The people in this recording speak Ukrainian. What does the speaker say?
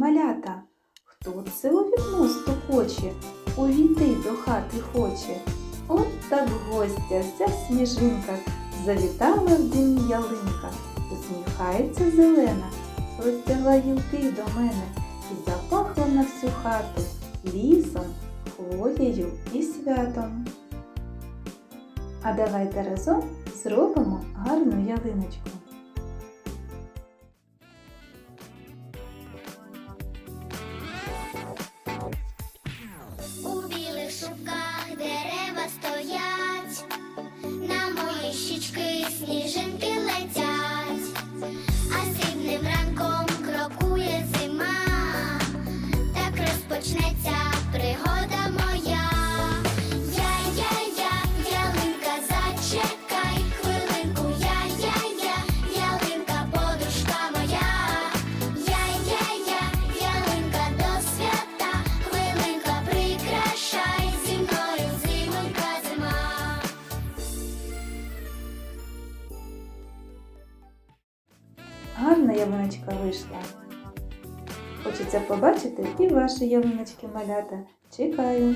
малята. Хто це у вікно стукоче, увійти до хати хоче? От так гостя, вся сніжинка, завітала в дім ялинка, усміхається зелена, розтягла гілки до мене і запахла на всю хату лісом, хвоєю і святом. А давайте разом зробимо гарну ялиночку. У білих шубках Гарна ялиночка вийшла. Хочеться побачити і ваші ялиночки малята. Чекаю.